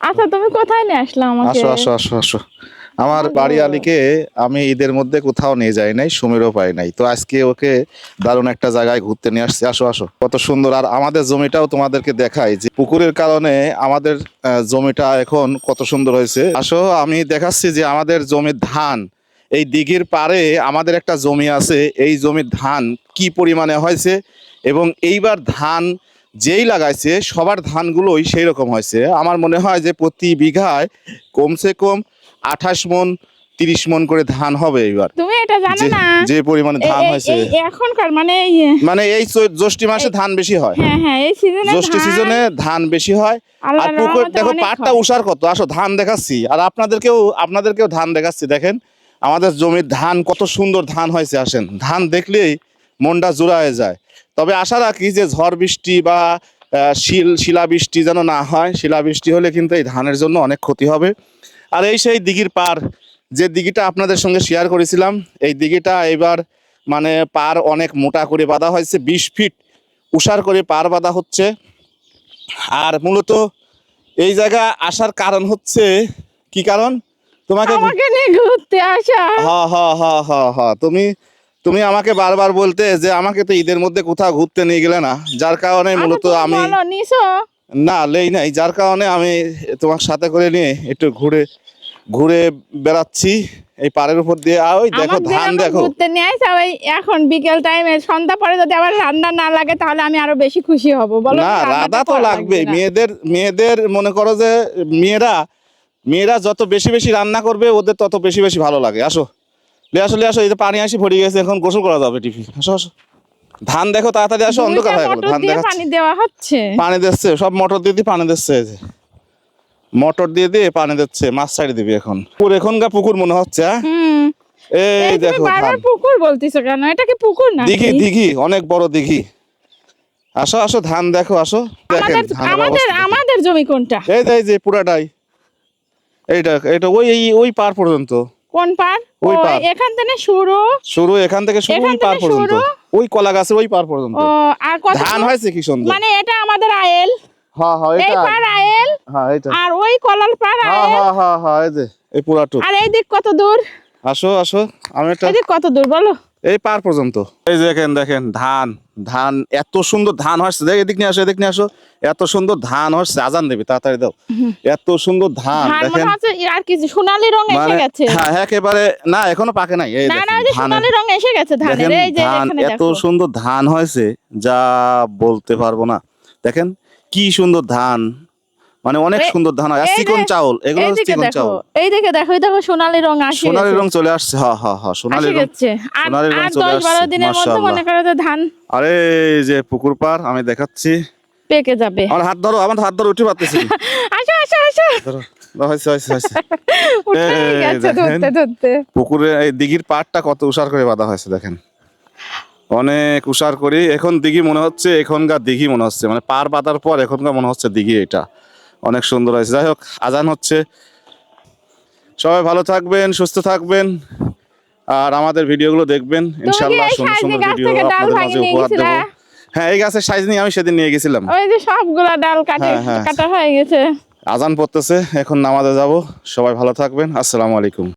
আচ্ছা তুমি কোথায় নিয়ে আসলে আমাকে? আসো আসো আসো আসো। আমার বাড়ি আলীকে আমি ঈদের মধ্যে কোথাও নিয়ে যাই নাই সুমিরও পাই নাই। তো আজকে ওকে দারুণ একটা জায়গায় ঘুরতে নিয়ে আসছি। আসো আসো। কত সুন্দর। আর আমাদের জমিটাও তোমাদেরকে দেখাই যে পুকুরের কারণে আমাদের জমিটা এখন কত সুন্দর হয়েছে। আসো আমি দেখাচ্ছি যে আমাদের জমির ধান এই দিঘির পারে আমাদের একটা জমি আছে। এই জমির ধান কি পরিমাণে হয়েছে এবং এইবার ধান যেই লাগাইছে সবার ধানগুলোই সেই রকম হয়েছে। আমার মনে হয় যে প্রতি বিঘায় কমসে কম আঠাশ মন তিরিশ মন করে ধান হবে এবার তুমি এটা জানো না? যে পরিমাণে ধান হয়েছে। এখনকার মানে মানে এই জ্যৈষ্ঠ মাসে ধান বেশি হয়। হ্যাঁ হ্যাঁ এই সিজনে জ্যৈষ্ঠ সিজনে ধান বেশি হয়। আর পুকুর দেখো পাটটা উষার কত। আসো ধান দেখাচ্ছি। আর আপনাদেরকেও আপনাদেরকেও ধান দেখাচ্ছি। দেখেন আমাদের জমির ধান কত সুন্দর ধান হয়েছে। আসেন ধান দেখলেই মনটা জোড়ায় যায়। তবে আশা রাখি যে ঝড় বৃষ্টি বা শিল শিলাবৃষ্টি যেন না হয় শিলাবৃষ্টি হলে কিন্তু এই ধানের জন্য অনেক ক্ষতি হবে। আর এই সেই দিঘির পার যে দিঘিটা আপনাদের সঙ্গে শেয়ার করেছিলাম এই দিঘিটা এবার মানে পার অনেক মোটা করে বাঁধা হয়েছে বিশ ফিট উষার করে পার বাঁধা হচ্ছে। আর মূলত এই জায়গা আসার কারণ হচ্ছে কি কারণ? তোমাকে ঘুরতে আসা। হ হ হ হ তুমি তুমি আমাকে বারবার বলতে যে আমাকে তো ঈদের মধ্যে কোথাও ঘুরতে নিয়ে গেলে না। যার কারণে মূলত আমি না লেই নাই। যার কারণে আমি তোমার সাথে করে নিয়ে একটু ঘুরে ঘুরে বেড়াচ্ছি এই পাড়ের উপর দিয়ে। ওই দেখো ধান দেখো। ঘুরতে নিয়ে ওই এখন বিকেল টাইমে সন্ধ্যা পরে যদি আবার রান্না না লাগে তাহলে আমি আরও বেশি খুশি হব। বলো না রাধা তো লাগবে মেয়েদের মেয়েদের মনে করো যে মেয়েরা মেয়েরা যত বেশি বেশি রান্না করবে ওদের তত বেশি বেশি ভালো লাগে। আসো। লে আসো লে আসো এই যে পানি আসি ভরে গেছে এখন গোসল করা যাবে টিভি আসো আসো। ধান দেখো তাড়াতাড়ি আসো অন্ধকার হয়ে গেল। ধান দিয়ে পানি দেওয়া হচ্ছে। পানি দিচ্ছে সব মোটর দিয়ে দিয়ে পানি দিচ্ছে এই যে। মোটর দিয়ে দিয়ে পানি দিচ্ছে মাছ ছাড়ি দিবি এখন। পুকুর এখনকার পুকুর মনে হচ্ছে হ্যাঁ? হুম। এই দেখো বারবার পুকুর বলতিছো কেন? এটা কি পুকুর না দিঘি দিঘি অনেক বড় দিঘি। আসো আসো ধান দেখো আসো। দেখেন আমাদের আমাদের জমি কোনটা? এই যে পুরাটাই। এইটা এটা ওই ওই পার পর্যন্ত। কোন পার? ওই পার। এখান থেকে শুরু। শুরু এখান থেকে শুরু ওই পার পর্যন্ত। ওই কলা গাছের ওই পার পর্যন্ত। ও আর কত ধান হয়েছে কি সুন্দর? মানে এটা আমাদের আয়েল। হ্যাঁ হ্যাঁ এই পার আয়েল হ্যাঁ এটা। আর ওই কলার পার হ্যাঁ আয়েল। হ্যাঁ হ্যাঁ হ্যাঁ এই যে এই পুরাটুক আর এই দিক কত দূর? আসো আসো আমি এটা এই দিক কত দূর বলো? এই পার পর্যন্ত। এই যে দেখেন দেখেন ধান ধান এত সুন্দর ধান হচ্ছে দেখ এদিক নিয়ে আসো এদিক নিয়ে আসো। এত সুন্দর ধান হচ্ছে আজান দেবে তাড়াতাড়ি দাও। এত সুন্দর ধান দেখেন। মনে আর কি সোনালী রং এসে মানে গেছে। হ্যাঁ একেবারে না এখনও পাকে নাই। এই না না সোনালী রং এসে গেছে ধানের। এই যে ধান এখানে এত সুন্দর ধান হয়েছে যা বলতে পারব না। দেখেন কি সুন্দর ধান। মানে অনেক সুন্দর ধান হয়। আর চিকন চাউল এগুলো চিকন চাউল। এই দিকে দেখো এই দেখো সোনালী রং আসে সোনালী রং চলে আসছে হ্যাঁ হ্যাঁ হ্যাঁ সোনালী রং আর সোনালী রং আর চলে আসছে, দিনের মধ্যে মনে করো যে ধান আরে যে পুকুর পার আমি দেখাচ্ছি। পেকে যাবে। আমার হাত ধরো আমার হাত ধরো উঠে পারতেছি আসো আসো আসো। ধরো। পুকুরে এই দিঘির পাড়টা কত উষার করে বাঁধা হয়েছে দেখেন। অনেক উষার করি। এখন দিঘি মনে হচ্ছে এখনকার দিঘি মনে হচ্ছে। মানে পার বাঁধার পর এখনকার মনে হচ্ছে দিঘি এটা। অনেক সুন্দর হয়েছে। যাই হোক আজান হচ্ছে। সবাই ভালো থাকবেন সুস্থ থাকবেন আর আমাদের ভিডিওগুলো দেখবেন। ইনশাল্লাহ সুন্দর সুন্দর ভিডিও আপনাদের মাঝে উপহার দেবো। হ্যাঁ এই গাছের সাইজ নিয়ে আমি সেদিন নিয়ে গেছিলাম। ওই যে সবগুলা ডাল কাটে হ্যাঁ, হ্যাঁ। কাটা হয়ে গেছে। আজান পড়তেছে এখন নামাজে যাব। সবাই ভালো থাকবেন। আসসালামু আলাইকুম।